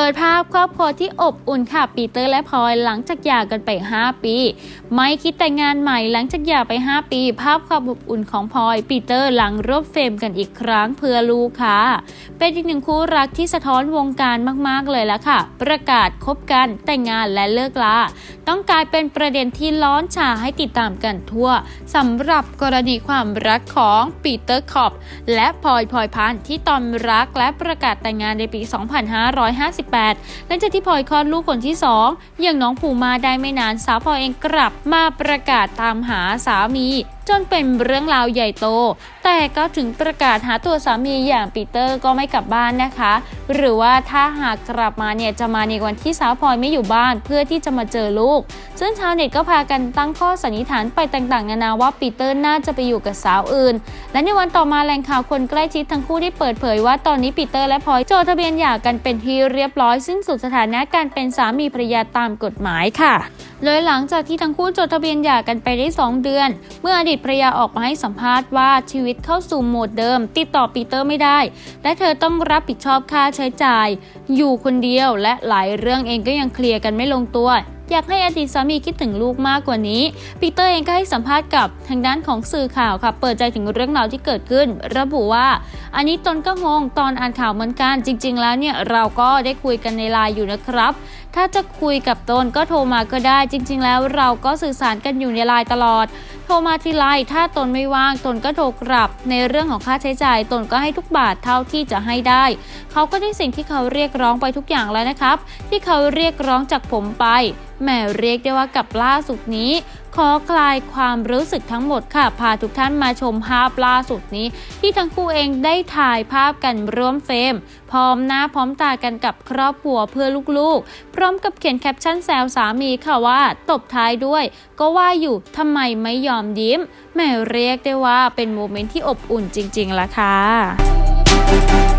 ปิดภาพครอบครัวที่อบอุ่นค่ะปีเตอร์และพลอยหลังจากหย่ากันไป 5 ปี ไม่คิดแต่งงานใหม่หลังจากหย่าไป 5 ปี ภาพความอบอุ่นของพลอยปีเตอร์หลังร่วมเฟรมกันอีกครั้งเพื่อลูกค่ะ เป็นอีกหนึ่งคู่รักที่สะท้อนวงการมากๆเลยละค่ะ ประกาศคบกันแต่งงานและเลิกลาต้องกลายเป็นประเด็นที่ร้อนฉาให้ติดตามกันทั่วสำหรับกรณีความรักของปีเตอร์คอบและพลอยพลอยพันธ์ที่ตอนรักและประกาศแต่งงานในปี 255 18 หลังจากที่พลอยคลอดลูกคนที่ 2 อย่างน้องผูมาได้ไม่นานสาวพลอยเองกลับมาประกาศตามหาสามี จนเป็นเรื่องราวใหญ่โต แต่ก็ถึงประกาศหาตัวสามีอย่างปีเตอร์ก็ไม่กลับบ้านนะคะ หรือว่าถ้าหากกลับมาเนี่ยจะมาในวันที่สาวพลอยไม่อยู่บ้านเพื่อที่จะมาเจอลูก ซึ่งชาวเน็ตก็พากันตั้งข้อสันนิษฐานไปต่างๆ นานาว่าปีเตอร์น่าจะไปอยู่กับสาวอื่น และในวันต่อมาแหล่งข่าวคนใกล้ชิดทั้งคู่ได้เปิดเผยว่าตอนนี้ปีเตอร์และพลอยจดทะเบียนหย่ากันเป็นที่เรียบร้อยสิ้นสุดสถานะการเป็นสามีภรรยาตามกฎหมายค่ะ โดยหลังจากที่ทั้งคู่จดทะเบียนหย่ากันไปได้ 2 เดือน เมื่ออดีตภรรยาออกมาให้สัมภาษณ์ว่าชีวิตเข้าสู่โหมดเดิม ติดต่อปีเตอร์ไม่ได้ และเธอต้องรับผิดชอบค่าใช้จ่าย อยู่คนเดียวและหลายเรื่องเองก็ยังเคลียร์กันไม่ลงตัว อยากให้อดีตสามีคิดถึงลูกมากกว่านี้ปีเตอร์เองก็ให้สัมภาษณ์กับทางด้านของสื่อข่าวค่ะเปิดใจถึงเรื่องราวที่เกิดขึ้น ระบุว่า อันนี้ตนก็งงตอนอ่านข่าวเหมือนกันจริง ๆ แล้วเนี่ยเราก็ได้คุยกันในไลน์อยู่นะครับถ้าจะคุยกับตนก็โทรมาก็ได้ จริง ๆ แล้วเราก็สื่อสารกันอยู่ในไลน์ตลอด โทรมาทีไรถ้าตนไม่ว่างตนก็โทรกลับ ในเรื่องของค่าใช้จ่าย ตนก็ให้ทุกบาทเท่าที่จะให้ได้ เขาก็ได้สิ่งที่เขาเรียกร้องไปทุกอย่างแล้วนะครับ ที่เขาเรียกร้องจากผมไป แหมเรียกได้ว่ากับล่าสุดนี้ ขอคลายความรู้สึกทั้งหมดค่ะ พาทุกท่านมาชมภาพล่าสุดนี้ ที่ทั้งคู่เองได้ถ่ายภาพกันร่วมเฟรม พร้อมหน้าพร้อมตากันกับครอบครัวเพื่อลูกๆ พร้อมกับเขียนแคปชั่นแซวสามีค่ะว่าตบท้ายด้วย ก็ว่าอยู่ทำไมไม่ยอมยิ้มแหมเรียกได้ว่าเป็นโมเมนต์ที่อบอุ่นจริงๆล่ะค่ะ